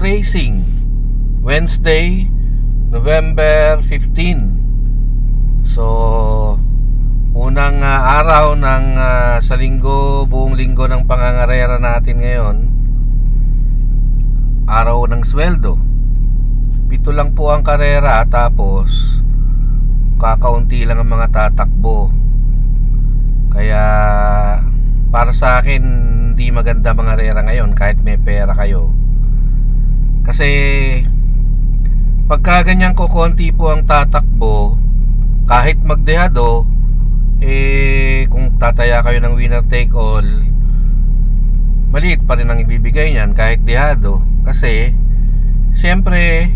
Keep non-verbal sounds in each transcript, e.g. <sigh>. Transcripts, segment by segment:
Racing. Wednesday, November 15 So Unang ah, araw ng ah, sa linggo Buong linggo ng pangangarera natin ngayon Araw ng sweldo. Pito lang po ang karera Tapos Kakaunti lang ang mga tatakbo. Kaya Para sa akin Hindi maganda mga rera ngayon Kahit may pera kayo Kasi Pagka ganyan ko konti po ang tatakbo Kahit magdehado Eh Kung tataya kayo ng winner take all Maliit pa rin ang ibibigay niyan Kahit dehado. Kasi Siyempre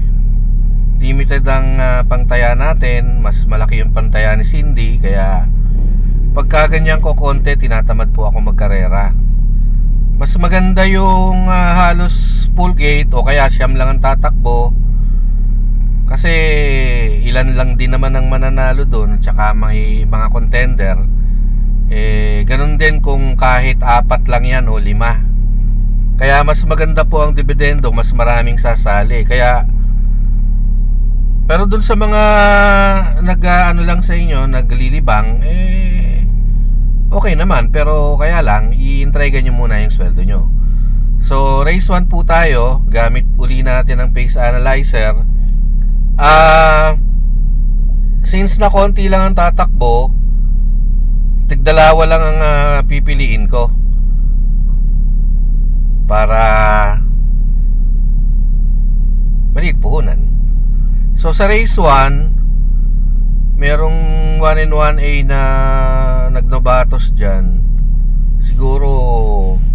Limited ang ah, pangtaya natin. Mas malaki yung pantaya ni Cindy. Kaya Pagka ganyan ko konti Tinatamad po ako magkarera Mas maganda yung ah, halos full gate O kaya siyam lang ang tatakbo. Kasi Ilan lang din naman ang mananalo doon Tsaka may mga contender. Eh ganun din kung kahit apat lang yan o lima. Kaya mas maganda po ang dividendo, mas maraming sasali. Kaya pero dun sa mga nag ano lang sa inyo, naglilibang eh okay naman pero kaya lang i-entrega nyo muna yung sweldo nyo. So race 1 po tayo, gamit uli natin ang pace analyzer. Ah since na konti lang ang tatakbo, tigdalawa lang ang ah, pipiliin ko para maliit puhunan. So sa race 1, merong 1 in 1A na nagnobatos dyan. Siguro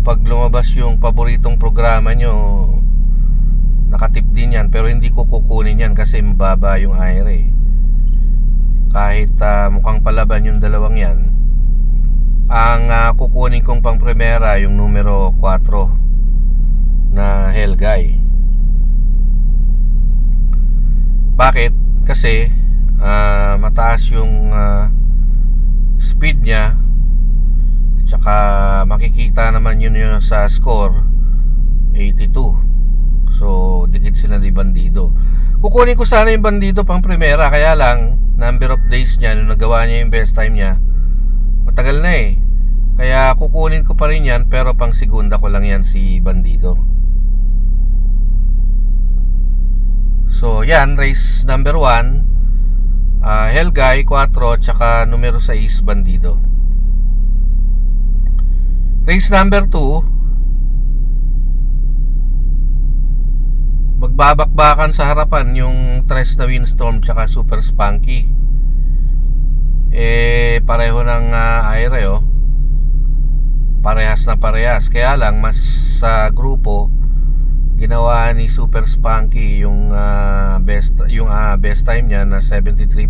pag lumabas yung paboritong programa nyo, nakatip din yan pero hindi ko kukunin yan kasi mababa yung IRA. eh. Kahit ah, mukhang palaban yung dalawang yan, ang ah, kukunin kong pang primera yung numero 4 na Helgay. Bakit? Kasi ah, mataas yung ah, speed niya tsaka makikita naman yun yun sa score 82 so dikit sila ni Bandido. Kukunin ko sana yung Bandido pang primera kaya lang number of days niya nung nagawa niya yung best time niya matagal na eh. Kaya kukunin ko pa rin yan pero pang segunda ko lang yan si Bandido. So yan, race number 1 uh, Helgay 4 Tsaka numero 6 Bandido. Race number 2 Magbabakbakan sa harapan Yung Tres na Windstorm Tsaka Super Spunky. Eh pareho ng uh, aire oh Parehas na parehas. Kaya lang mas sa grupo ginawa ni Super Spunky yung ah, best yung ah, best time niya na 73.1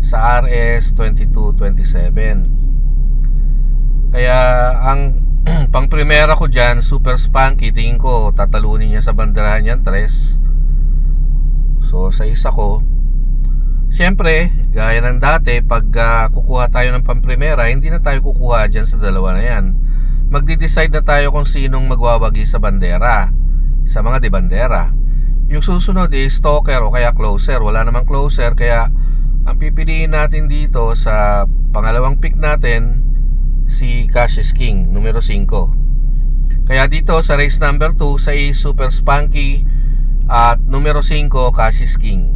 sa RS 22.27 kaya ang <clears throat> pang primera ko dyan Super Spunky tingin ko tatalunin niya sa banderahan yan tres so sa isa ko Siyempre, gaya ng dati, pag ah, kukuha tayo ng pamprimera, hindi na tayo kukuha dyan sa dalawa na yan. Magdi-decide na tayo kung sinong magwawagi sa bandera, sa mga de bandera. Yung susunod is stalker o kaya closer. Wala namang closer, kaya ang pipiliin natin dito sa pangalawang pick natin, si Cassius King, numero 5. Kaya dito sa race number 2, sa Super Spunky at numero 5, Cassius King.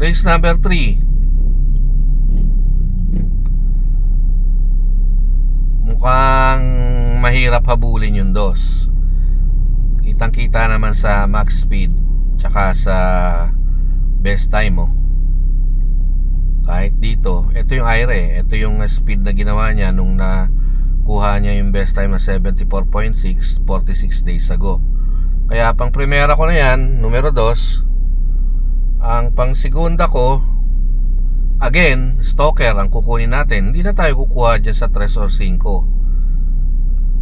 Race number 3 Mukhang mahirap habulin yung dos. Kitang kita naman sa max speed Tsaka sa best time oh. Kahit dito Ito yung aire Ito yung speed na ginawa niya Nung nakuha niya yung best time na 74.6 46 days ago. Kaya pang primera ko na yan Numero 2 ang pang segunda ko again stalker ang kukunin natin. Hindi na tayo kukuha dyan sa 3 or 5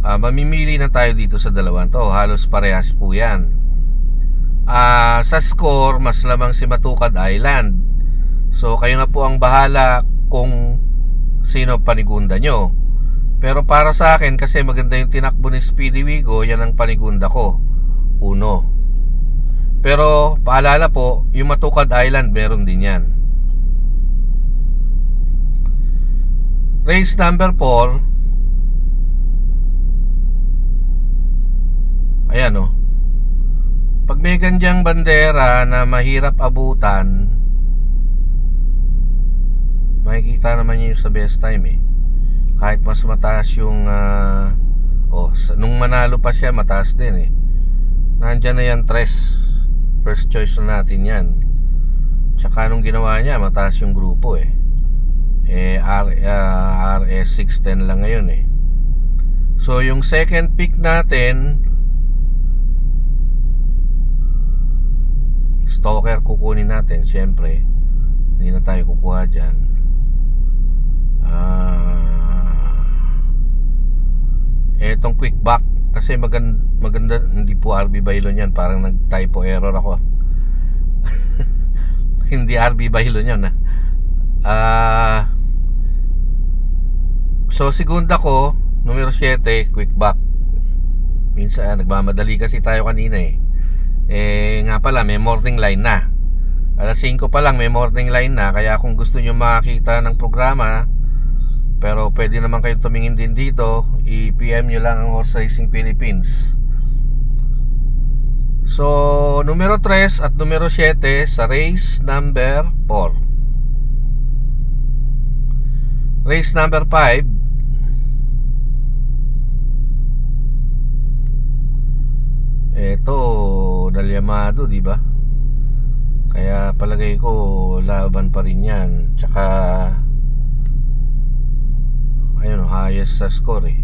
uh, mamimili na tayo dito sa dalawang to halos parehas po yan uh, sa score mas lamang si Matukad Island so kayo na po ang bahala kung sino panigunda nyo Pero para sa akin, kasi maganda yung tinakbo ni Speedy Wigo, yan ang panigunda ko. Uno. Pero paalala po, yung Matukad Island, meron din yan. Race number 4. Ayan o. Pag may gandyang bandera na mahirap abutan, makikita naman niyo sa best time eh. Kahit mas mataas yung ah, oh, nung manalo pa siya mataas din eh. Nandiyan na yan tres. First choice na natin yan. Tsaka nung ginawa niya mataas yung grupo eh. Eh R, ah, RS 610 lang ngayon eh. So yung second pick natin Stalker kukunin natin. Syempre. Hindi na tayo kukuha dyan. Ah, etong quick back. Kasi maganda, maganda hindi po RB Bailon yan. Parang nag typo error ako. <laughs> Hindi RB Bailon yan ah. Ah, so segunda ko numero 7 quick back. Minsan nagmamadali kasi tayo kanina eh eh nga pala may morning line na. Alas 5 pa lang may morning line na. Kaya kung gusto nyo makakita ng programa pero pwede naman kayong tumingin din dito i-PM nyo lang ang Horse Racing Philippines. So numero 3 at numero 7 sa race number 4 race number 5 Dalyamado, di ba? Kaya palagay ko laban pa rin 'yan. Tsaka ayun, highest sa score eh.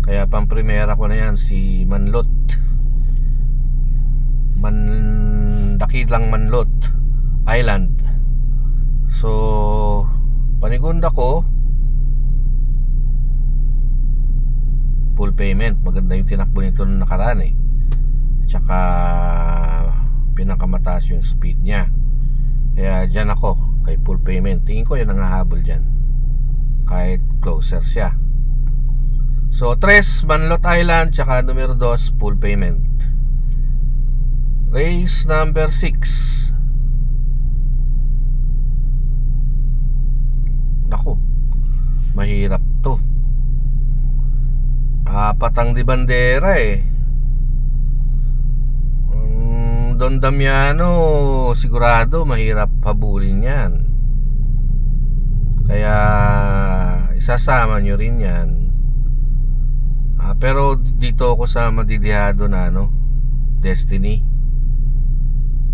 Kaya pang primera ko na 'yan si Manlot. Man Dakilang Manlot Island. So, panigunda ko full payment. Maganda yung tinakbo nito nung nakaraan eh. Tsaka pinakamataas yung speed niya. Kaya dyan ako kay full payment. Tingin ko yan ang hahabol dyan. Kahit closer siya. So, 3, Manlot Island, tsaka numero 2, full payment. Race number 6. Nako, mahirap to. Apat ang di bandera eh. Don Damiano, sigurado mahirap habulin yan. Kaya isasama nyo rin yan. Ah, pero dito ako sa madidihado na ano, Destiny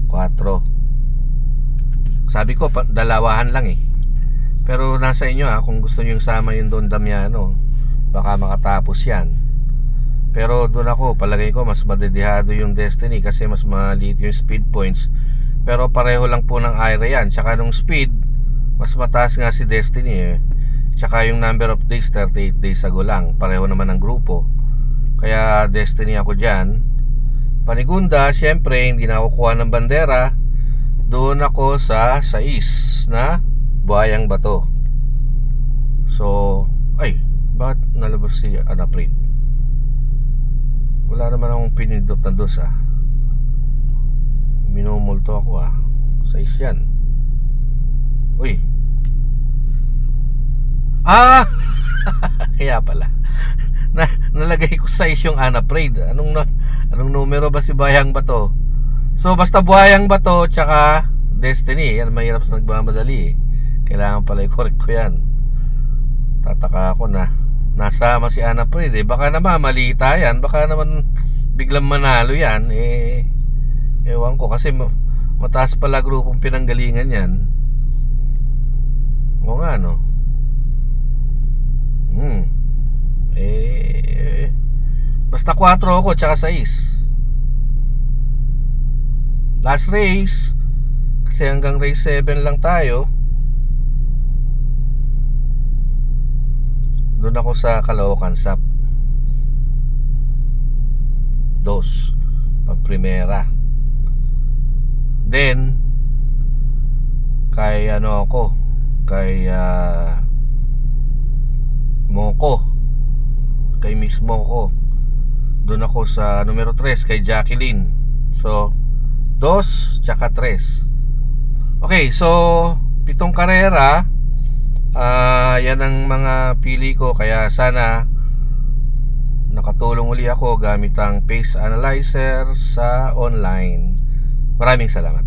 4. Sabi ko, dalawahan lang eh. Pero nasa inyo ha, kung gusto nyo sama yung Don Damiano, baka makatapos yan. Pero doon ako, palagay ko mas madedihado yung Destiny kasi mas maliit yung speed points. Pero pareho lang po ng ira yan. Tsaka nung speed, mas mataas nga si Destiny eh. Tsaka yung number of days, 38 days ago lang. Pareho naman ng grupo. Kaya Destiny ako dyan. Panigunda, syempre, hindi na ako kuha ng bandera. Doon ako sa 6 na Buhayang Bato. So, ay, bakit nalabas si Anaprid? Wala naman akong pinindot na dos ah. Minumulto ako ah. Size yan. Uy. Ah! <laughs> Kaya pala. Na, nalagay ko size yung Anaprid. Anong, na, anong numero ba si Bayang Bato? So, basta Buhayang Bato, tsaka Destiny. Yan, mahirap sa nagmamadali eh. Kailangan pala i-correct ko yan. Tataka ako na nasama si Ana Fred eh. Baka naman malita yan. Baka naman biglang manalo yan. Eh, ewan ko. Kasi ma- mataas pala grupong pinanggalingan yan. Oo nga no. Hmm. Eh, basta 4 ako tsaka 6. Last race. Kasi hanggang race 7 lang tayo. Doon ako sa Caloocan sa dos pang primera then kay ano ako kay ah, Moko kay mismo ko. Doon ako sa numero 3 kay Jacqueline. So, dos tsaka tres. Okay, so pitong karera. Ah, yan ang mga pili ko kaya sana nakatulong uli ako gamit ang pace analyzer sa online. Maraming salamat.